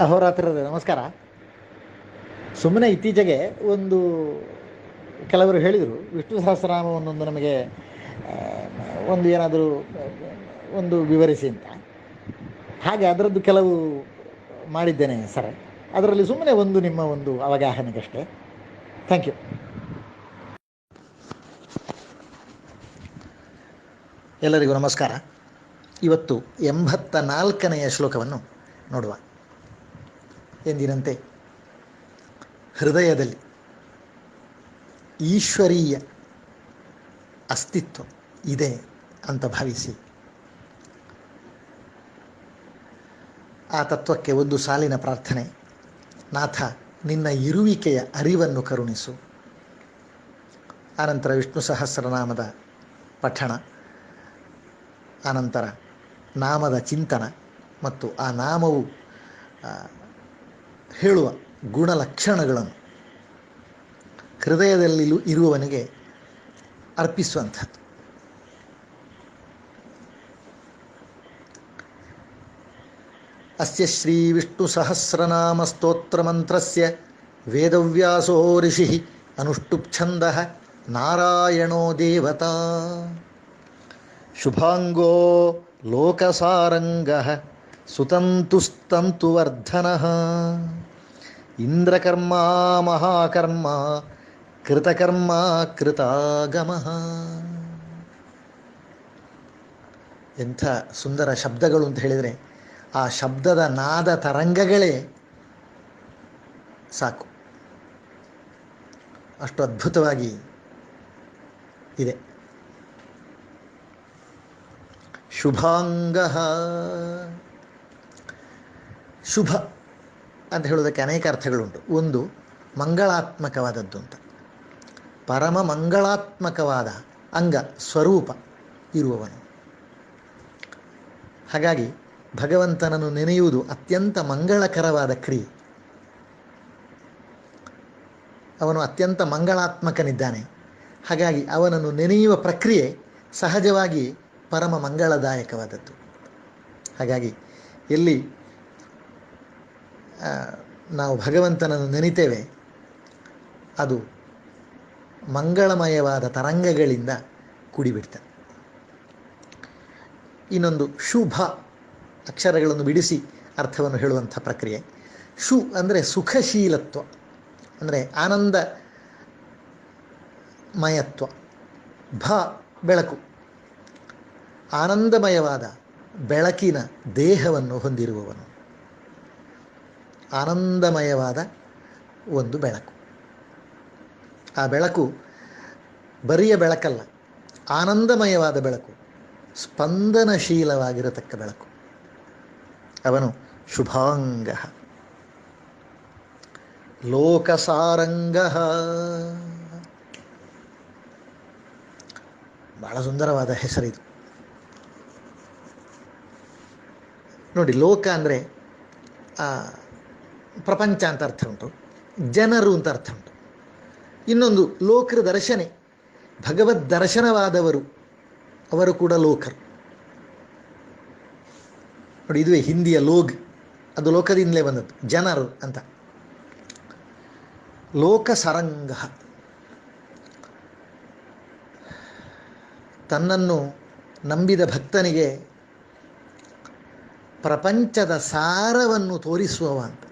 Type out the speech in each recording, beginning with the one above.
ಅಹೋರಾತ್ರರೇ ನಮಸ್ಕಾರ. ಸುಮ್ಮನೆ ಇತ್ತೀಚೆಗೆ ಒಂದು ಕೆಲವರು ಹೇಳಿದರು, ವಿಷ್ಣು ಸಹಸ್ರನಾಮ ಒಂದೊಂದು ನಮಗೆ ಒಂದು ಏನಾದರೂ, ಒಂದು ವಿವರಿಸಿ ಅಂತ. ಹಾಗೆ ಅದರದ್ದು ಕೆಲವು ಮಾಡಿದ್ದೇನೆ ಸರ್. ಅದರಲ್ಲಿ ಸುಮ್ಮನೆ ಒಂದು ನಿಮ್ಮ ಒಂದು ಅವಗಾಹನೆಗಷ್ಟೇ. Thank you. ಎಲ್ಲರಿಗೂ ನಮಸ್ಕಾರ. ಇವತ್ತು ಎಂಬತ್ತ ನಾಲ್ಕನೆಯ ಶ್ಲೋಕವನ್ನು ನೋಡುವ. ಎಂದಿನಂತೆ. ಹೃದಯದಲ್ಲಿ ಈಶ್ವರೀಯ ಅಸ್ತಿತ್ವ ಇದೆ ಅಂತ ಭಾವಿಸಿ. ಆ ತತ್ವಕ್ಕೆ ಒಂದು ಸಾಲಿನ ಪ್ರಾರ್ಥನೆ. ನಾಥ, ನಿನ್ನ ಇರುವಿಕೆಯ ಅರಿವನ್ನು ಕರುಣಿಸು. ಆನಂತರ ವಿಷ್ಣು ಸಹಸ್ರನಾಮದ ಪಠಣ. ಆನಂತರ ನಾಮದ ಚಿಂತನ ಮತ್ತು ಆ ನಾಮವು ಹೇಳುವ ಗುಣಲಕ್ಷಣಗಳನ್ನು ಹೃದಯದಲ್ಲಿ ಇರುವವನಿಗೆ ಅರ್ಪಿಸುವಂಥದ್ದು. ಅಸ್ಯ ಶ್ರೀ ವಿಷ್ಣು ಸಹಸ್ರನಾಮ ಸ್ತೋತ್ರ ಮಂತ್ರಸ್ಯ ವೇದವ್ಯಾಸೋ ಋಷಿ ಅನುಷ್ಠುಪ್ಛಂದ ನಾರಾಯಣೋ ದೇವತಾ. ಶುಭಾಂಗೋ ಲೋಕಸಾರಂಗ. ಸುತಂತುಸ್ತಂತುವರ್ಧನ ಇಂದ್ರಕರ್ಮ ಮಹಾಕರ್ಮ ಕೃತಕರ್ಮ ಕೃತಾಗಮ. ಎಂಥ ಸುಂದರ ಶಬ್ದಗಳು ಅಂತ ಹೇಳಿದರೆ ಆ ಶಬ್ದದ ನಾದ ತರಂಗಗಳೇ ಸಾಕು. ಅಷ್ಟು ಅದ್ಭುತವಾಗಿ ಇದೆ. ಶುಭಾಂಗ. ಶುಭ ಅಂತ ಹೇಳೋದಕ್ಕೆ ಅನೇಕ ಅರ್ಥಗಳುಂಟು. ಒಂದು, ಮಂಗಳಾತ್ಮಕವಾದದ್ದು ಅಂತ. ಪರಮ ಮಂಗಳಾತ್ಮಕವಾದ ಅಂಗ, ಸ್ವರೂಪ ಇರುವವನು. ಹಾಗಾಗಿ ಭಗವಂತನನ್ನು ನೆನೆಯುವುದು ಅತ್ಯಂತ ಮಂಗಳಕರವಾದ ಕ್ರಿಯೆ. ಅವನು ಅತ್ಯಂತ ಮಂಗಳಾತ್ಮಕನಿದ್ದಾನೆ. ಹಾಗಾಗಿ ಅವನನ್ನು ನೆನೆಯುವ ಪ್ರಕ್ರಿಯೆ ಸಹಜವಾಗಿ ಪರಮ ಮಂಗಳದಾಯಕವಾದದ್ದು. ಹಾಗಾಗಿ ಎಲ್ಲಿ ನಾವು ಭಗವಂತನನ್ನು ನೆನಿತೇವೆ. ಅದು ಮಂಗಳಮಯವಾದ ತರಂಗಗಳಿಂದ ಕೂಡಿಬಿಡ್ತದೆ. ಇನ್ನೊಂದು ಶುಭ ಅಕ್ಷರಗಳನ್ನು ಬಿಡಿಸಿ ಅರ್ಥವನ್ನು ಹೇಳುವಂಥ ಪ್ರಕ್ರಿಯೆ. ಶು ಅಂದರೆ ಸುಖಶೀಲತ್ವ, ಅಂದರೆ ಆನಂದ ಮಯತ್ವ ಭ ಬೆಳಕು. ಆನಂದಮಯವಾದ ಬೆಳಕಿನ ದೇಹವನ್ನು ಹೊಂದಿರುವವನು. ಆನಂದಮಯವಾದ ಒಂದು ಬೆಳಕು. ಆ ಬೆಳಕು ಬರಿಯ ಬೆಳಕಲ್ಲ, ಆನಂದಮಯವಾದ ಬೆಳಕು, ಸ್ಪಂದನಶೀಲವಾಗಿರತಕ್ಕ ಬೆಳಕು. ಅವನು ಶುಭಾಂಗ. ಲೋಕಸಾರಂಗ. ಬಹಳ ಸುಂದರವಾದ ಹೆಸರಿದು ನೋಡಿ, ಲೋಕ ಅಂದರೆ ಪ್ರಪಂಚ ಅಂತ ಅರ್ಥ ಉಂಟು ಜನರು ಅಂತ ಅರ್ಥ ಉಂಟು ಇನ್ನೊಂದು ಲೋಕರ ದರ್ಶನೆ, ಭಗವದ್ ದರ್ಶನವಾದವರು, ಅವರು ಕೂಡ ಲೋಕರು. ನೋಡಿ, ಇದುವೇ ಹಿಂದಿಯ ಲೋಗ್, ಅದು ಲೋಕದಿಂದಲೇ ಬಂದದ್ದು, ಜನರು ಅಂತ. ಲೋಕ ಸರಂಗ. ತನ್ನನ್ನು ನಂಬಿದ ಭಕ್ತನಿಗೆ ಪ್ರಪಂಚದ ಸಾರವನ್ನು ತೋರಿಸುವವ ಅಂತ.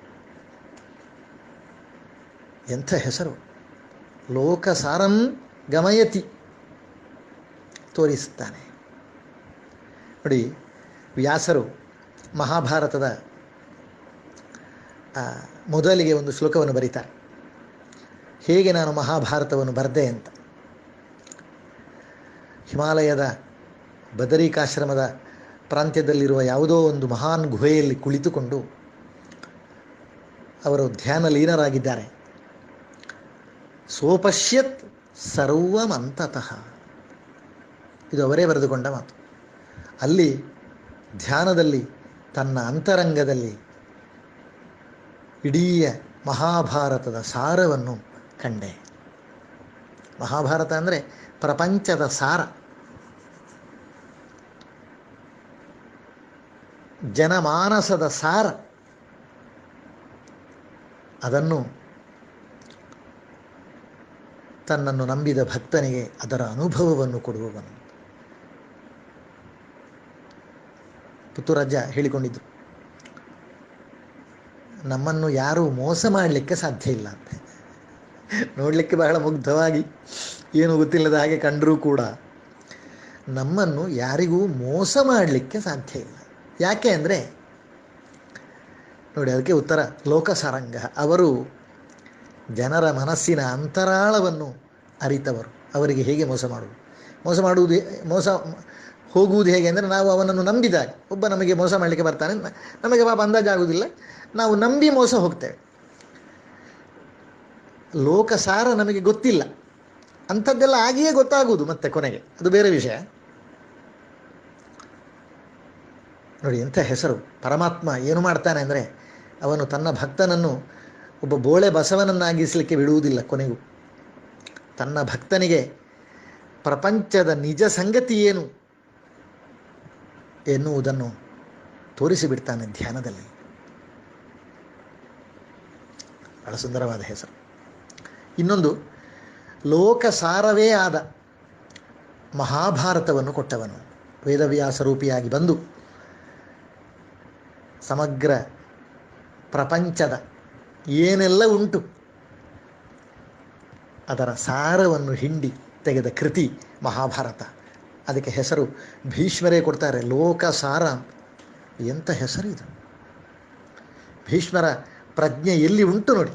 ಎಂಥ ಹೆಸರು? ಲೋಕಸಾರಂ ಗಮಯತಿ. ತೋರಿಸುತ್ತಾನೆ. ನೋಡಿ, ವ್ಯಾಸರು ಮಹಾಭಾರತದ ಮೊದಲಿಗೆ ಒಂದು ಶ್ಲೋಕವನ್ನು ಬರೀತಾರೆ. ಹೇಗೆ ನಾನು ಮಹಾಭಾರತವನ್ನು ಬರೆದೆ ಅಂತ. ಹಿಮಾಲಯದ ಬದರಿಕಾಶ್ರಮದ ಪ್ರಾಂತ್ಯದಲ್ಲಿರುವ ಯಾವುದೋ ಒಂದು ಮಹಾನ್ ಗುಹೆಯಲ್ಲಿ ಕುಳಿತುಕೊಂಡು ಅವರು ಧ್ಯಾನ ಲೀನರಾಗಿದ್ದಾರೆ ಸೋಪಶ್ಯತ್ ಸರ್ವಮಂತತಃ. ಇದು ಅವರೇ ಬರೆದುಕೊಂಡ ಮಾತು. ಅಲ್ಲಿ ಧ್ಯಾನದಲ್ಲಿ, ತನ್ನ ಅಂತರಂಗದಲ್ಲಿ ಇಡೀ ಮಹಾಭಾರತದ ಸಾರವನ್ನು ಕಂಡೆ. ಮಹಾಭಾರತ ಅಂದರೆ ಪ್ರಪಂಚದ ಸಾರ. ಜನಮಾನಸದ ಸಾರ. ಅದನ್ನು ತನ್ನನ್ನು ನಂಬಿದ ಭಕ್ತನಿಗೆ ಅದರ ಅನುಭವವನ್ನು ಕೊಡುವವನು. ಪುತ್ತೂರಜ್ಜ ಹೇಳಿಕೊಂಡಿದ್ದು, ನಮ್ಮನ್ನು ಯಾರೂ ಮೋಸ ಮಾಡಲಿಕ್ಕೆ ಸಾಧ್ಯ ಇಲ್ಲ ಅಂತ. ನೋಡಲಿಕ್ಕೆ ಬಹಳ ಮುಗ್ಧವಾಗಿ, ಏನು ಗೊತ್ತಿಲ್ಲದ ಹಾಗೆ ಕಂಡರೂ ಕೂಡ ನಮ್ಮನ್ನು ಯಾರಿಗೂ ಮೋಸ ಮಾಡಲಿಕ್ಕೆ ಸಾಧ್ಯ ಇಲ್ಲ. ಯಾಕೆ ಅಂದರೆ, ನೋಡಿ, ಅದಕ್ಕೆ ಉತ್ತರ, ಲೋಕಸಾರಂಗ. ಅವರು ಜನರ ಮನಸ್ಸಿನ ಅಂತರಾಳವನ್ನು ಅರಿತವರು. ಅವರಿಗೆ ಹೇಗೆ ಮೋಸ ಮಾಡುವುದು? ಮೋಸ ಮಾಡುವುದು ಮೋಸ ಹೋಗುವುದು ಹೇಗೆ ಅಂದರೆ ನಾವು ಅವನನ್ನು ನಂಬಿದಾಗ, ಒಬ್ಬ ನಮಗೆ ಮೋಸ ಮಾಡಲಿಕ್ಕೆ ಬರ್ತಾನೆ ನಮಗೆ ಪಾಪ ಅಂದಾಜಾಗುವುದಿಲ್ಲ ನಾವು ನಂಬಿ ಮೋಸ ಹೋಗ್ತೇವೆ. ಲೋಕಸಾರ ನಮಗೆ ಗೊತ್ತಿಲ್ಲ. ಅಂಥದ್ದೆಲ್ಲ ಆಗಿಯೇ ಗೊತ್ತಾಗುವುದು ಮತ್ತೆ ಕೊನೆಗೆ. ಅದು ಬೇರೆ ವಿಷಯ. ನೋಡಿ, ಎಂಥ ಹೆಸರು. ಪರಮಾತ್ಮ ಏನು ಮಾಡ್ತಾನೆ ಅಂದರೆ, ಅವನು ತನ್ನ ಭಕ್ತನನ್ನು ಒಬ್ಬ ಬೋಳೆ ಬಸವನನ್ನಾಗಿಸಲಿಕ್ಕೆ ಬಿಡುವುದಿಲ್ಲ ಕೊನೆಗೂ. ತನ್ನ ಭಕ್ತನಿಗೆ ಪ್ರಪಂಚದ ನಿಜ ಸಂಗತಿ ಏನು ಎನ್ನುವುದನ್ನು ತೋರಿಸಿಬಿಡ್ತಾನೆ ಧ್ಯಾನದಲ್ಲಿ. ಬಹಳ ಸುಂದರವಾದ ಹೆಸರು. ಇನ್ನೊಂದು, ಲೋಕಸಾರವೇ ಆದ ಮಹಾಭಾರತವನ್ನು ಕೊಟ್ಟವನು. ವೇದವ್ಯಾಸ ರೂಪಿಯಾಗಿ ಬಂದು ಸಮಗ್ರ ಪ್ರಪಂಚದ ಏನೆಲ್ಲ ಉಂಟು? ಅದರ ಸಾರವನ್ನು ಹಿಂಡಿ ತೆಗೆದ ಕೃತಿ ಮಹಾಭಾರತ. ಅದಕ್ಕೆ ಹೆಸರು ಭೀಷ್ಮರೇ ಕೊಡ್ತಾರೆ. ಲೋಕ ಸಾರ. ಎಂಥ ಹೆಸರು ಇದು? ಭೀಷ್ಮರ ಪ್ರಜ್ಞೆ ಎಲ್ಲಿ ಉಂಟು ನೋಡಿ?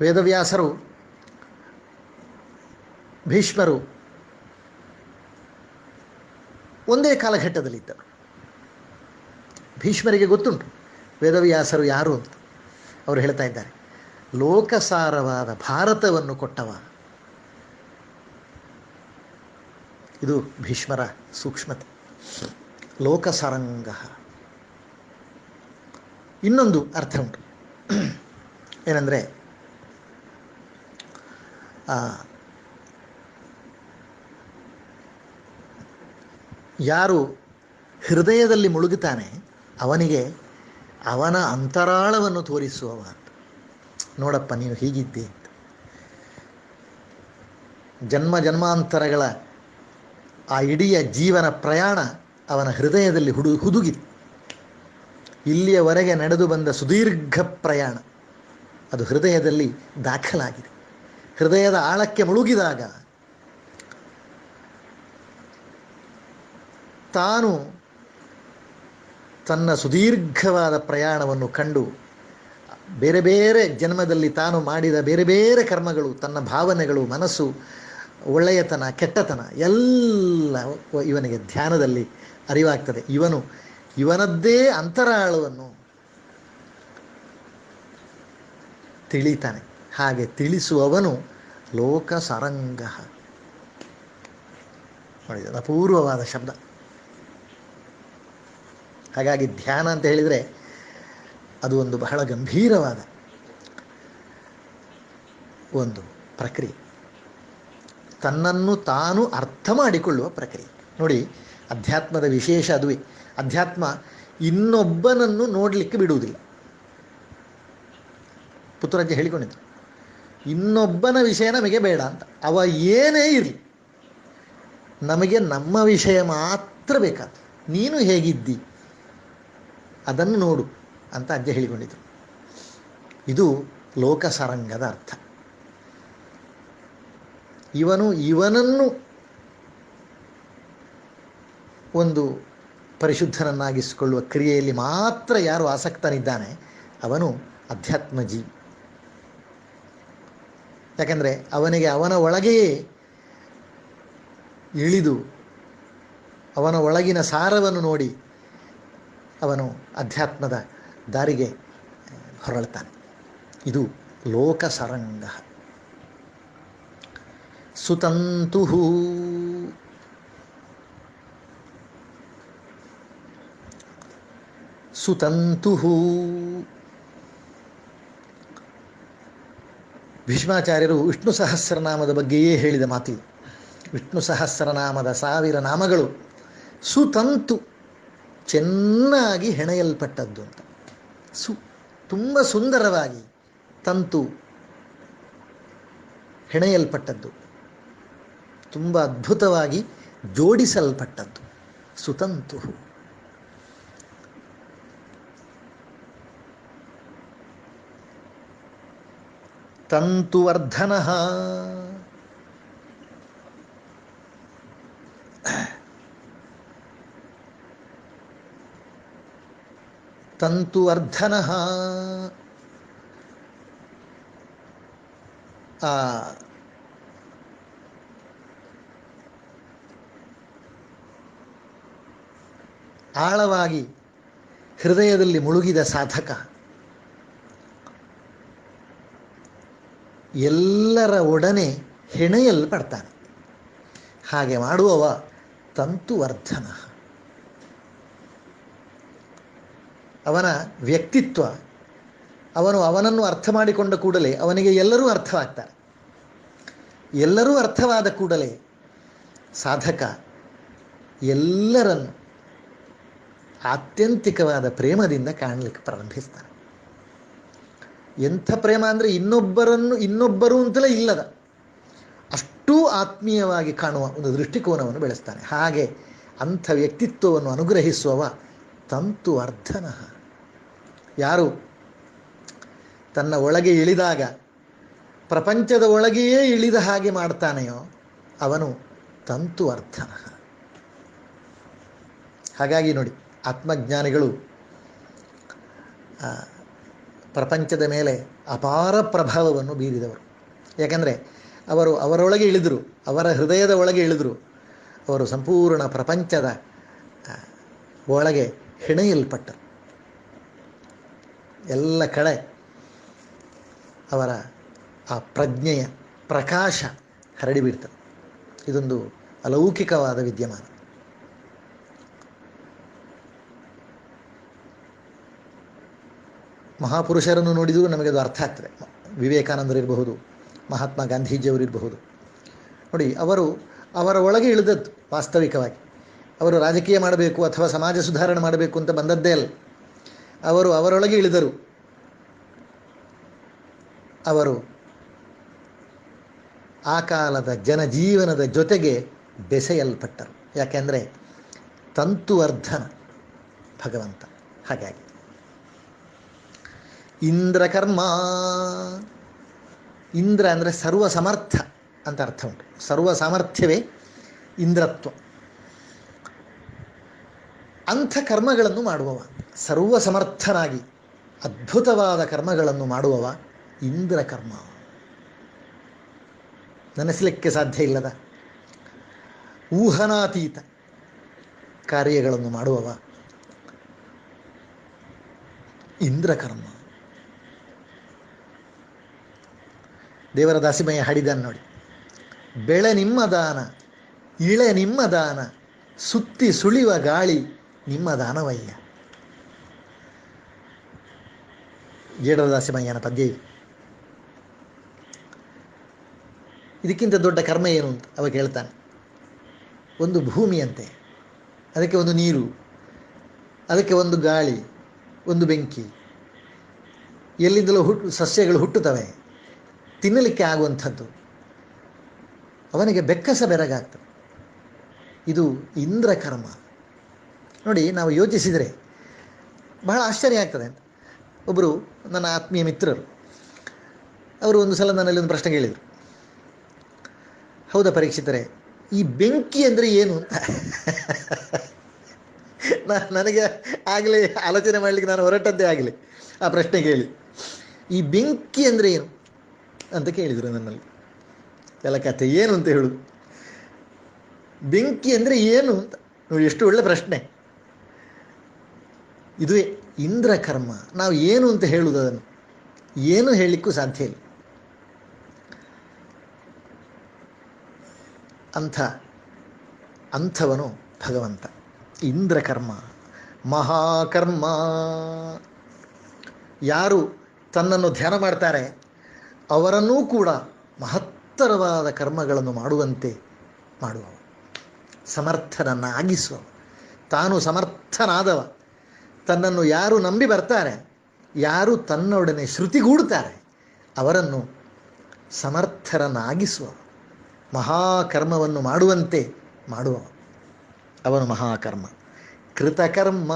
ವೇದವ್ಯಾಸರು, ಭೀಷ್ಮರು ಒಂದೇ ಕಾಲಘಟ್ಟದಲ್ಲಿದ್ದರು. ಭೀಷ್ಮರಿಗೆ ಗೊತ್ತುಂಟು. ವೇದವ್ಯಾಸರು ಯಾರು ಅಂತ ಅವರು ಹೇಳ್ತಾ ಇದ್ದಾರೆ. ಲೋಕಸಾರವಾದ ಭಾರತವನ್ನು ಕೊಟ್ಟವ ಇದು ಭೀಷ್ಮರ ಸೂಕ್ಷ್ಮತೆ. ಲೋಕಸಾರಂಗ. ಇನ್ನೊಂದು ಅರ್ಥ ಉಂಟು. ಏನಂದರೆ ಯಾರು ಹೃದಯದಲ್ಲಿ ಮುಳುಗುತ್ತಾನೆ ಅವನಿಗೆ ಅವನ ಅಂತರಾಳವನ್ನು ತೋರಿಸುವವ ನೋಡಪ್ಪ, ನೀನು ಹೀಗಿದ್ದೆ ಜನ್ಮ ಜನ್ಮಾಂತರಗಳ ಆ ಇಡೀ ಜೀವನ ಪ್ರಯಾಣ ಅವನ ಹೃದಯದಲ್ಲಿ ಹುಡು ಹುದುಗಿ ಇಲ್ಲಿಯವರೆಗೆ ನಡೆದು ಬಂದ ಸುದೀರ್ಘ ಪ್ರಯಾಣ ಅದು ಹೃದಯದಲ್ಲಿ ದಾಖಲಾಗಿದೆ. ಹೃದಯದ ಆಳಕ್ಕೆ ಮುಳುಗಿದಾಗ ತಾನು ತನ್ನ ಸುದೀರ್ಘವಾದ ಪ್ರಯಾಣವನ್ನು ಕಂಡು ಬೇರೆ ಬೇರೆ ಜನ್ಮದಲ್ಲಿ ತಾನು ಮಾಡಿದ ಬೇರೆ ಬೇರೆ ಕರ್ಮಗಳು, ತನ್ನ ಭಾವನೆಗಳು, ಮನಸ್ಸು, ಒಳ್ಳೆಯತನ, ಕೆಟ್ಟತನ ಎಲ್ಲ ಇವನಿಗೆ ಧ್ಯಾನದಲ್ಲಿ ಅರಿವಾಗ್ತದೆ. ಇವನು, ಇವನದ್ದೇ ಅಂತರಾಳವನ್ನು ತಿಳಿತಾನೆ. ಹಾಗೆ ತಿಳಿಸುವವನು ಲೋಕ ಸರಂಗ ಅಪೂರ್ವವಾದ ಶಬ್ದ. ಹಾಗಾಗಿ ಧ್ಯಾನ ಅಂತ ಹೇಳಿದರೆ ಅದು ಒಂದು ಬಹಳ ಗಂಭೀರವಾದ ಒಂದು ಪ್ರಕ್ರಿಯೆ. ತನ್ನನ್ನು ತಾನು ಅರ್ಥ ಮಾಡಿಕೊಳ್ಳುವ ಪ್ರಕ್ರಿಯೆ. ನೋಡಿ, ಅಧ್ಯಾತ್ಮದ ವಿಶೇಷ ಅದುವೆ. ಅಧ್ಯಾತ್ಮ ಇನ್ನೊಬ್ಬನನ್ನು ನೋಡಲಿಕ್ಕೆ ಬಿಡುವುದಿಲ್ಲ. ಪುತ್ರಜ್ಜ ಹೇಳಿಕೊಂಡಿದ್ದು ಇನ್ನೊಬ್ಬನ ವಿಷಯ ನಮಗೆ ಬೇಡ ಅಂತ. ಅವ ಏನೇ ಇರಲಿ, ನಮಗೆ ನಮ್ಮ ವಿಷಯ ಮಾತ್ರ ಬೇಕಾದ ನೀನು ಹೇಗಿದ್ದಿ? ಅದನ್ನು ನೋಡು ಅಂತ ಅಜ್ಜ ಹೇಳಿಕೊಂಡಿದ್ರು. ಇದು ಲೋಕಸರಂಗದ ಅರ್ಥ. ಇವನು ಇವನನ್ನು ಒಂದು ಪರಿಶುದ್ಧನನ್ನಾಗಿಸಿಕೊಳ್ಳುವ ಕ್ರಿಯೆಯಲ್ಲಿ ಮಾತ್ರ ಯಾರು ಆಸಕ್ತನಿದ್ದಾನೆ, ಅವನು ಅಧ್ಯಾತ್ಮ ಜೀವಿ. ಯಾಕಂದರೆ ಅವನಿಗೆ ಅವನ ಒಳಗೆಯೇ ಇಳಿದು ಅವನ ಒಳಗಿನ ಸಾರವನ್ನು ನೋಡಿ ಅವನು ಅಧ್ಯಾತ್ಮದ ದಾರಿಗೆ ಹೊರಳ್ತಾನೆ ಇದು ಲೋಕಸರಂಗ. ಸುತಂತು. ಸುತಂತು. ಭೀಷ್ಮಾಚಾರ್ಯರು ವಿಷ್ಣು ಸಹಸ್ರನಾಮದ ಬಗ್ಗೆಯೇ ಹೇಳಿದ ಮಾತಿದು ವಿಷ್ಣು ಸಹಸ್ರನಾಮದ ಸಾವಿರ ನಾಮಗಳು ಸುತಂತು ಚೆನ್ನಾಗಿ ಹೆಣೆಯಲ್ಪಟ್ಟದ್ದು ಅಂತ. ಸು ತುಂಬ ಸುಂದರವಾಗಿ ತಂತು ಹೆಣೆಯಲ್ಪಟ್ಟದ್ದು. ತುಂಬ ಅದ್ಭುತವಾಗಿ ಜೋಡಿಸಲ್ಪಟ್ಟದ್ದು. ಸುತಂತು. ತಂತುವರ್ಧನ ತಂತುವರ್ಧನ. ಆ ಆಳವಾಗಿ ಹೃದಯದಲ್ಲಿ ಮುಳುಗಿದ ಸಾಧಕ ಎಲ್ಲರ ಒಡನೆ ಹೆಣೆಯಲ್ಪಡ್ತಾನೆ. ಹಾಗೆ ಮಾಡುವವ ತಂತುವರ್ಧನ. ಅವನ ವ್ಯಕ್ತಿತ್ವ, ಅವನು ಅವನನ್ನು ಅರ್ಥ ಮಾಡಿಕೊಂಡ ಕೂಡಲೇ ಅವನಿಗೆ ಎಲ್ಲರೂ ಅರ್ಥವಾಗ್ತಾರೆ. ಎಲ್ಲರೂ ಅರ್ಥವಾದ ಕೂಡಲೇ ಸಾಧಕ ಎಲ್ಲರನ್ನು ಆತ್ಯಂತಿಕವಾದ ಪ್ರೇಮದಿಂದ ಕಾಣಲಿಕ್ಕೆ ಪ್ರಾರಂಭಿಸ್ತಾನೆ. ಎಂಥ ಪ್ರೇಮ ಅಂದರೆ ಇನ್ನೊಬ್ಬರನ್ನು, ಇನ್ನೊಬ್ಬರು ಅಂತಲೇ ಇಲ್ಲದ ಅಷ್ಟೂ ಆತ್ಮೀಯವಾಗಿ ಕಾಣುವ ಒಂದು ದೃಷ್ಟಿಕೋನವನ್ನು ಬೆಳೆಸ್ತಾನೆ. ಹಾಗೆ ಅಂಥ ವ್ಯಕ್ತಿತ್ವವನ್ನು ಅನುಗ್ರಹಿಸುವವ ತಂತು ಅರ್ಧನ ಯಾರು? ತನ್ನ ಒಳಗೆ ಇಳಿದಾಗ, ಪ್ರಪಂಚದ ಒಳಗೆಯೇ ಇಳಿದ ಹಾಗೆ ಮಾಡ್ತಾನೆಯೋ ಅವನು ತಂತು ಅರ್ಥ ಹಾಗಾಗಿ ನೋಡಿ, ಆತ್ಮಜ್ಞಾನಿಗಳು ಪ್ರಪಂಚದ ಮೇಲೆ ಅಪಾರ ಪ್ರಭಾವವನ್ನು ಬೀರಿದವರು. ಯಾಕಂದರೆ, ಅವರು ಅವರೊಳಗೆ ಇಳಿದರು, ಅವರ ಹೃದಯದ ಒಳಗೆ ಇಳಿದರು, ಅವರು ಸಂಪೂರ್ಣ ಪ್ರಪಂಚದ ಒಳಗೆ ಹೆಣೆಯಲ್ಪಟ್ಟರು. ಎಲ್ಲ ಕಡೆ ಅವರ ಆ ಪ್ರಜ್ಞೆಯ ಪ್ರಕಾಶ ಹರಡಿಬಿಡ್ತದೆ ಇದೊಂದು ಅಲೌಕಿಕವಾದ ವಿದ್ಯಮಾನ. ಮಹಾಪುರುಷರನ್ನು ನೋಡಿದರೂ ನಮಗೆ ಅದು ಅರ್ಥ ಆಗ್ತದೆ. ವಿವೇಕಾನಂದರಿರಬಹುದು ಮಹಾತ್ಮ ಗಾಂಧೀಜಿಯವರಿರಬಹುದು ನೋಡಿ, ಅವರು ಅವರ ಒಳಗೆ ಇಳಿದದ್ದು ವಾಸ್ತವಿಕವಾಗಿ. ಅವರು ರಾಜಕೀಯ ಮಾಡಬೇಕು ಅಥವಾ ಸಮಾಜ ಸುಧಾರಣೆ ಮಾಡಬೇಕು ಅಂತ ಬಂದದ್ದೇ ಅಲ್ಲ. ಅವರು ಅವರೊಳಗೆ ಇಳಿದರು. ಅವರು ಆ ಕಾಲದ ಜನಜೀವನದ ಜೊತೆಗೆ ಬೆಸೆಯಲ್ಪಟ್ಟರು. ಯಾಕೆಂದರೆ ತಂತುವರ್ಧನ ಭಗವಂತ ಹಾಗಾಗಿ. ಇಂದ್ರಕರ್ಮ, ಇಂದ್ರ ಅಂದರೆ ಸರ್ವ ಸಮರ್ಥ ಅಂತ ಅರ್ಥ ಉಂಟು. ಸರ್ವ ಸಾಮರ್ಥ್ಯವೇ ಇಂದ್ರತ್ವ. ಅಂಥ ಕರ್ಮಗಳನ್ನು ಮಾಡುವವ ಸರ್ವ ಸಮರ್ಥನಾಗಿ ಅದ್ಭುತವಾದ ಕರ್ಮಗಳನ್ನು ಮಾಡುವವ ಇಂದ್ರ ಕರ್ಮ ನೆನೆಸಲಿಕ್ಕೆ ಸಾಧ್ಯ ಇಲ್ಲದ ಊಹನಾತೀತ ಕಾರ್ಯಗಳನ್ನು ಮಾಡುವವ ಇಂದ್ರಕರ್ಮ. ದೇವರ ದಾಸಿಮಯ್ಯ ಹಾಡಿದ ನೋಡಿ, ಬೆಳೆ ನಿಮ್ಮ ದಾನ, ಇಳೆ ನಿಮ್ಮ ದಾನ, ಸುತ್ತಿ ಸುಳಿವ ಗಾಳಿ ನಿಮ್ಮ ದಾನವಯ್ಯ. ಜೇಡರದಾಸಿಮಯ್ಯನ ಪದ್ಯ. ಇದು ಇದಕ್ಕಿಂತ ದೊಡ್ಡ ಕರ್ಮ ಏನು ಅಂತ ಅವಾಗ ಹೇಳ್ತಾನೆ ಒಂದು ಭೂಮಿಯಂತೆ, ಅದಕ್ಕೆ ಒಂದು ನೀರು, ಅದಕ್ಕೆ ಒಂದು ಗಾಳಿ, ಒಂದು ಬೆಂಕಿ. ಎಲ್ಲಿಂದಲೂ ಹುಟ್ಟು, ಸಸ್ಯಗಳು ಹುಟ್ಟುತ್ತವೆ. ತಿನ್ನಲಿಕ್ಕೆ ಆಗುವಂಥದ್ದು. ಅವನಿಗೆ ಬೆಕ್ಕಸ ಬೆರಗಾಗ್ತದೆ. ಇದು ಇಂದ್ರ ಕರ್ಮ ನೋಡಿ, ನಾವು ಯೋಚಿಸಿದರೆ ಬಹಳ ಆಶ್ಚರ್ಯ ಆಗ್ತದೆ ಅಂತ. ಒಬ್ಬರು ನನ್ನ ಆತ್ಮೀಯ ಮಿತ್ರರು. ಅವರು ಒಂದು ಸಲ ನನ್ನಲ್ಲಿ ಒಂದು ಪ್ರಶ್ನೆ ಕೇಳಿದರು ಹೌದಾ ಪರೀಕ್ಷಿತರೆ, ಈ ಬೆಂಕಿ ಅಂದರೆ ಏನು ಅಂತ? ನನಗೆ ಆಗಲೇ ಆಲೋಚನೆ ಮಾಡಲಿಕ್ಕೆ ನಾನು ಹೊರಟದ್ದೇ ಆಗಲಿ ಆ ಪ್ರಶ್ನೆ ಕೇಳಿ. ಈ ಬೆಂಕಿ ಅಂದರೆ ಏನು ಅಂತ ಕೇಳಿದರು ನನ್ನಲ್ಲಿ. ಎಲ್ಲ ಕಥೆ ಏನು ಅಂತ ಹೇಳುದು ಬೆಂಕಿ ಅಂದರೆ ಏನು ಅಂತ? ನೋಡಿ, ಎಷ್ಟು ಒಳ್ಳೆ ಪ್ರಶ್ನೆ. ಇದುವೇ ಇಂದ್ರ ಕರ್ಮ ನಾವು ಏನು ಅಂತ ಹೇಳುವುದು ಅದನ್ನು? ಏನು ಹೇಳಲಿಕ್ಕೂ ಸಾಧ್ಯ ಇಲ್ಲ. ಅಂಥ ಅಂಥವನು ಭಗವಂತ. ಇಂದ್ರಕರ್ಮ. ಮಹಾಕರ್ಮ. ಯಾರು ತನ್ನನ್ನು ಧ್ಯಾನ ಮಾಡ್ತಾರೆ, ಅವರನ್ನೂ ಕೂಡ ಮಹತ್ತರವಾದ ಕರ್ಮಗಳನ್ನು ಮಾಡುವಂತೆ ಮಾಡುವವ ಸಮರ್ಥನನ್ನಾಗಿಸುವ ತಾನು ಸಮರ್ಥನಾದವ. ತನ್ನನ್ನು ಯಾರು ನಂಬಿ ಬರ್ತಾರೆ, ಯಾರು ತನ್ನೊಡನೆ ಶ್ರುತಿಗೂಡುತ್ತಾರೆ ಅವರನ್ನು ಸಮರ್ಥರನ್ನಾಗಿಸುವ ಮಹಾಕರ್ಮವನ್ನು ಮಾಡುವಂತೆ ಮಾಡುವ ಅವನು ಮಹಾಕರ್ಮ. ಕೃತಕರ್ಮ.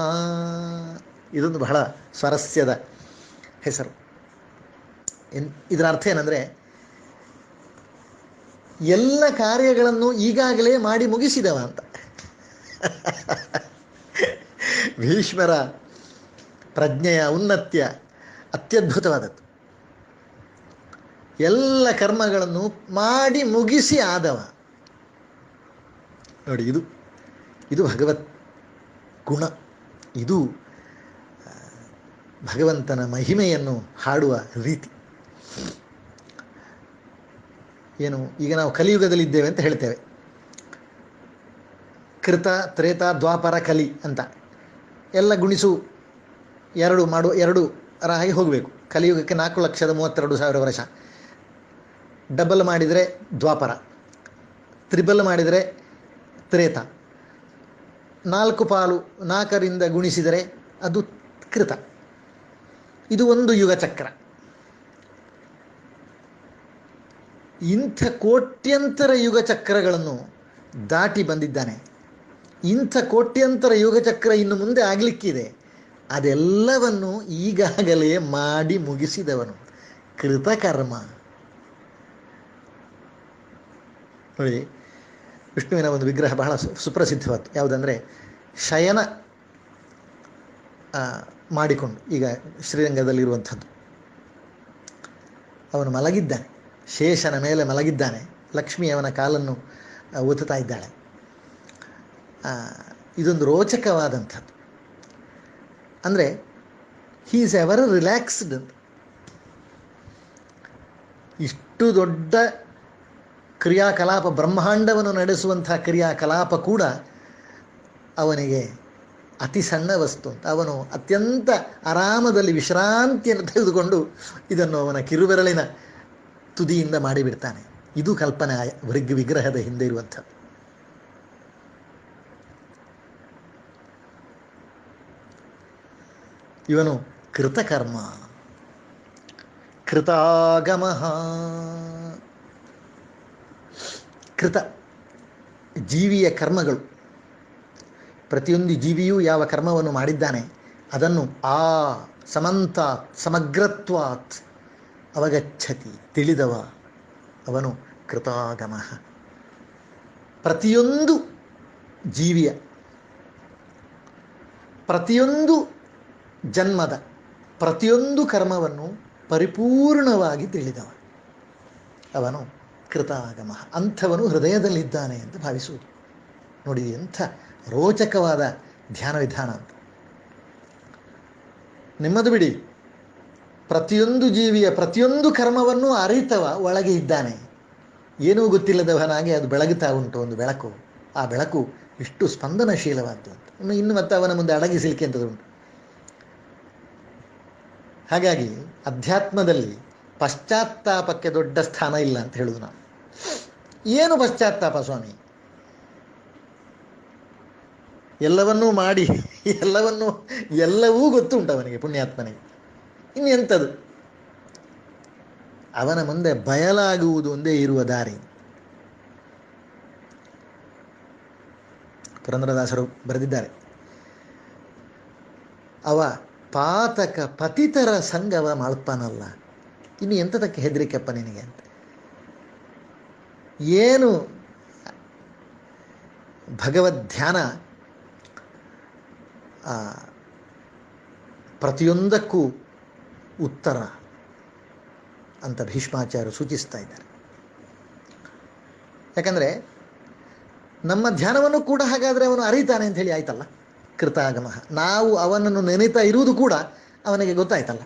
ಇದೊಂದು ಬಹಳ ಸ್ವರಸ್ಯದ ಹೆಸರು. ಇದರ ಅರ್ಥ ಏನಂದರೆ, ಎಲ್ಲ ಕಾರ್ಯಗಳನ್ನು ಈಗಾಗಲೇ ಮಾಡಿ ಮುಗಿಸಿದವ ಅಂತ. ಭೀಷ್ಮರ ಪ್ರಜ್ಞೆಯ ಔನ್ನತ್ಯ ಅತ್ಯದ್ಭುತವಾದದ್ದು. ಎಲ್ಲ ಕರ್ಮಗಳನ್ನು ಮಾಡಿ ಮುಗಿಸಿ ಆದವ. ನೋಡಿ, ಇದು ಇದು ಭಗವತ್ ಗುಣ. ಇದು ಭಗವಂತನ ಮಹಿಮೆಯನ್ನು ಹಾಡುವ ರೀತಿ. ಏನು, ಈಗ ನಾವು ಕಲಿಯುಗದಲ್ಲಿದ್ದೇವೆ ಅಂತ ಹೇಳ್ತೇವೆ. ಕೃತ, ತ್ರೇತ, ದ್ವಾಪರ, ಕಲಿ ಅಂತ. ಎಲ್ಲ ಗುಣಿಸು ಎರಡು ಮಾಡು, ಎರಡು ರ ಹಾಗೆ ಹೋಗಬೇಕು. ಕಲಿಯುಗಕ್ಕೆ ನಾಲ್ಕು ಲಕ್ಷದ ಮೂವತ್ತೆರಡು ಸಾವಿರ ವರ್ಷ. ಡಬಲ್ ಮಾಡಿದರೆ ದ್ವಾಪರ. ತ್ರಿಬಲ್ ಮಾಡಿದರೆ ತ್ರೇತ. ನಾಲ್ಕು ಪಾಲು ನಾಲ್ಕರಿಂದ ಗುಣಿಸಿದರೆ ಅದು ಕೃತ. ಇದು ಒಂದು ಯುಗ ಚಕ್ರ ಇಂಥ ಕೋಟ್ಯಂತರ ಯುಗ ಚಕ್ರಗಳನ್ನು ದಾಟಿ ಬಂದಿದ್ದಾನೆ. ಇಂಥ ಕೋಟ್ಯಂತರ ಯುಗ ಚಕ್ರ ಇನ್ನು ಮುಂದೆ ಆಗಲಿಕ್ಕಿದೆ. ಅದೆಲ್ಲವನ್ನು ಈಗಾಗಲೇ ಮಾಡಿ ಮುಗಿಸಿದವನು. ಕೃತಕರ್ಮ ನೋಡಿ, ವಿಷ್ಣುವಿನ ಒಂದು ವಿಗ್ರಹ ಬಹಳ ಸುಪ್ರಸಿದ್ಧವಾದ್ದು. ಯಾವುದಂದರೆ, ಶಯನ ಮಾಡಿಕೊಂಡು, ಈಗ ಶ್ರೀರಂಗದಲ್ಲಿರುವಂಥದ್ದು. ಅವನು ಮಲಗಿದ್ದಾನೆ. ಶೇಷನ ಮೇಲೆ ಮಲಗಿದ್ದಾನೆ. ಲಕ್ಷ್ಮಿ ಅವನ ಕಾಲನ್ನು ಓದುತ್ತಾ ಇದ್ದಾಳೆ. ಇದೊಂದು ರೋಚಕವಾದಂಥದ್ದು. ಅಂದರೆ ಹೀ ಈಸ್ ಎವರ್ ರಿಲ್ಯಾಕ್ಸ್ಡ್ ಅಂತ ಇಷ್ಟು ದೊಡ್ಡ ಕ್ರಿಯಾಕಲಾಪ, ಬ್ರಹ್ಮಾಂಡವನ್ನು ನಡೆಸುವಂಥ ಕ್ರಿಯಾಕಲಾಪ ಕೂಡ ಅವನಿಗೆ ಅತಿ ಸಣ್ಣ ವಸ್ತು ಅಂತ. ಅವನು ಅತ್ಯಂತ ಆರಾಮದಲ್ಲಿ ವಿಶ್ರಾಂತಿಯನ್ನು ತೆಗೆದುಕೊಂಡು ಇದನ್ನು ಅವನ ಕಿರುಬೆರಳಿನ ತುದಿಯಿಂದ ಮಾಡಿಬಿಡ್ತಾನೆ. ಇದು ಕಲ್ಪನೆ ಆಯ ವೃಗ್ ವಿಗ್ರಹದ ಹಿಂದೆ ಇರುವಂಥದ್ದು. ಇವನು ಕೃತಕರ್ಮ. ಕೃತಾಗಮ ಕೃತ ಜೀವಿಯ ಕರ್ಮಗಳು. ಪ್ರತಿಯೊಂದು ಜೀವಿಯೂ ಯಾವ ಕರ್ಮವನ್ನು ಮಾಡಿದ್ದಾನೆ, ಅದನ್ನು ಆ ಸಮಂತ ಸಮಗ್ರತ್ವಾತ್ ಅವಗಚ್ಚತಿ ತಿಳಿದವ ಅವನು ಕೃತಾಗಮ ಪ್ರತಿಯೊಂದು ಜೀವಿಯ, ಪ್ರತಿಯೊಂದು ಜನ್ಮದ ಪ್ರತಿಯೊಂದು ಕರ್ಮವನ್ನು ಪರಿಪೂರ್ಣವಾಗಿ ತಿಳಿದವ ಅವನು ಕೃತಾಗಮ ಅಂಥವನು ಹೃದಯದಲ್ಲಿದ್ದಾನೆ ಅಂತ ಭಾವಿಸುವುದು. ನೋಡಿ ಎಂಥ ರೋಚಕವಾದ ಧ್ಯಾನ ವಿಧಾನ ಅಂತ. ನಿಮ್ಮದು ಬಿಡಿ, ಪ್ರತಿಯೊಂದು ಜೀವಿಯ ಪ್ರತಿಯೊಂದು ಕರ್ಮವನ್ನು ಅರಿತವ ಒಳಗೆ ಇದ್ದಾನೆ. ಏನೂ ಗೊತ್ತಿಲ್ಲದವನಾಗಿ ಅದು ಬೆಳಗುತ್ತಾ ಉಂಟು ಒಂದು ಬೆಳಕು. ಆ ಬೆಳಕು ಇಷ್ಟು ಸ್ಪಂದನಶೀಲವಾದ್ದು ಅಂತ. ಇನ್ನು ಮತ್ತೆ ಅವನ ಮುಂದೆ ಅಡಗಿಸಲಿಕ್ಕೆ ಅಂತದುಂಟು ಹಾಗಾಗಿ ಅಧ್ಯಾತ್ಮದಲ್ಲಿ ಪಶ್ಚಾತ್ತಾಪಕ್ಕೆ ದೊಡ್ಡ ಸ್ಥಾನ ಇಲ್ಲ ಅಂತ ಹೇಳುದು ನಾವು. ಏನು ಪಶ್ಚಾತ್ತಾಪ ಸ್ವಾಮಿ? ಎಲ್ಲವನ್ನೂ ಮಾಡಿ, ಎಲ್ಲವನ್ನೂ, ಎಲ್ಲವೂ ಗೊತ್ತುಂಟು ಅವನಿಗೆ, ಪುಣ್ಯಾತ್ಮನಿಗೆ. ಇನ್ನೆಂಥದ್ದು ಅವನ ಮುಂದೆ ಬಯಲಾಗುವುದು ಒಂದೇ ಇರುವ ದಾರಿ. ಪುರಂದ್ರದಾಸರು ಬರೆದಿದ್ದಾರೆ. ಅವ ಪಾತಕ ಪತಿತರ ಸಂಘವ ಮಳ್ಪನಲ್ಲ. ಇನ್ನು ಎಂಥದಕ್ಕೆ ಹೆದರಿಕೆಪ್ಪ ನಿನಗೆ ಅಂತ. ಏನು ಭಗವದ್ ಧ್ಯಾನ ಪ್ರತಿಯೊಂದಕ್ಕೂ ಉತ್ತರ ಅಂತ ಭೀಷ್ಮಾಚಾರ್ಯರು ಸೂಚಿಸ್ತಾ ಇದ್ದಾರೆ. ಯಾಕಂದರೆ ನಮ್ಮ ಧ್ಯಾನವನ್ನು ಕೂಡ ಹಾಗಾದರೆ ಅವನು ಅರಿತಾನೆ ಅಂತ ಹೇಳಿ ಆಯ್ತಲ್ಲ? ಕೃತಾಗಮ. ನಾವು ಅವನನ್ನು ನೆನೀತಾ ಇರುವುದು ಕೂಡ ಅವನಿಗೆ ಗೊತ್ತಾಯ್ತಲ್ಲ.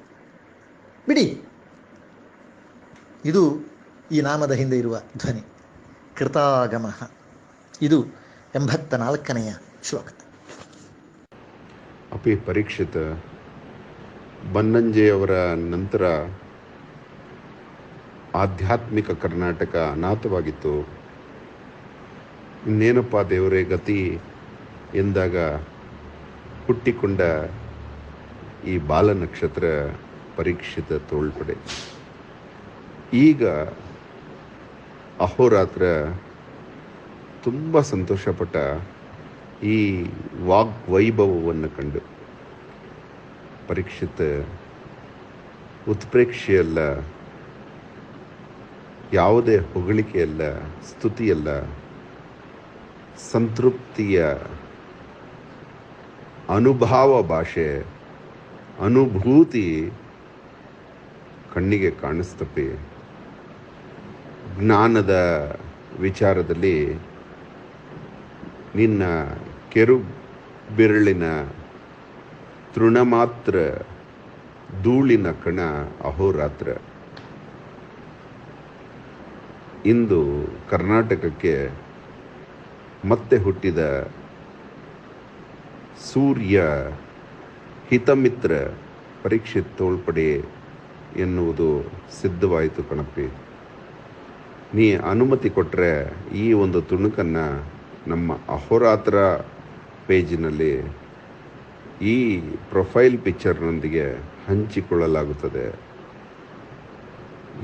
ಬಿಡಿ. ಇದು ಈ ನಾಮದ ಹಿಂದೆ ಇರುವ ಧ್ವನಿ. ಕೃತಾಗಮ. ಇದು ಎಂಬತ್ತ ನಾಲ್ಕನೆಯ ಶ್ಲೋಕ. ಅಪಿ ಪರೀಕ್ಷಿತ, ಬನ್ನಂಜೆಯವರ ನಂತರ ಆಧ್ಯಾತ್ಮಿಕ ಕರ್ನಾಟಕ ಅನಾಥವಾಗಿತ್ತು. ಇನ್ನೇನಪ್ಪ ದೇವರೇ ಗತಿ ಎಂದಾಗ ಹುಟ್ಟಿಕೊಂಡ ಈ ಬಾಲ ನಕ್ಷತ್ರ ಪರೀಕ್ಷಿತ ತೋಳ್ಪಡೆ. ಈಗ ಅಹೋರಾತ್ರ ತುಂಬ ಸಂತೋಷಪಟ್ಟ ಈ ವಾಗ್ವೈಭವವನ್ನು ಕಂಡು ಪರೀಕ್ಷಿತ ಉತ್ಪ್ರೇಕ್ಷೆಯಲ್ಲ, ಯಾವುದೇ ಹೊಗಳಿಕೆಯಲ್ಲ, ಸ್ತುತಿಯಲ್ಲ, ಸಂತೃಪ್ತಿಯ ಅನುಭಾವ ಭಾಷೆ, ಅನುಭೂತಿ ಕಣ್ಣಿಗೆ ಕಾಣಿಸ್ತಪ್ಪಿ ಜ್ಞಾನದ ವಿಚಾರದಲ್ಲಿ ನಿನ್ನ ಕೆರು ಬೆರಳಿನ ತೃಣ ಮಾತ್ರ ಧೂಳಿನ ಕಣ ಅಹೋರಾತ್ರ. ಇಂದು ಕರ್ನಾಟಕಕ್ಕೆ ಮತ್ತೆ ಹುಟ್ಟಿದ ಸೂರ್ಯ ಹಿತಮಿತ್ರ ಪರೀಕ್ಷೆ ತೋಳ್ಪಡೆ ಎನ್ನುವುದು ಸಿದ್ಧವಾಯಿತು ಕಣಪ್ಪಿ. ನೀ ಅನುಮತಿ ಕೊಟ್ಟರೆ ಈ ಒಂದು ತುಣುಕನ್ನು ನಮ್ಮ ಅಹೋರಾತ್ರ ಪೇಜಿನಲ್ಲಿ ಈ ಪ್ರೊಫೈಲ್ ಪಿಕ್ಚರ್ನೊಂದಿಗೆ ಹಂಚಿಕೊಳ್ಳಲಾಗುತ್ತದೆ.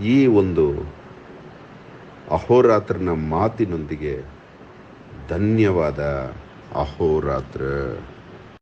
ಈ ಒಂದು ಅಹೋರಾತ್ರನ ಮಾತಿನೊಂದಿಗೆ ಧನ್ಯವಾದ ಅಹೋರಾತ್ರ.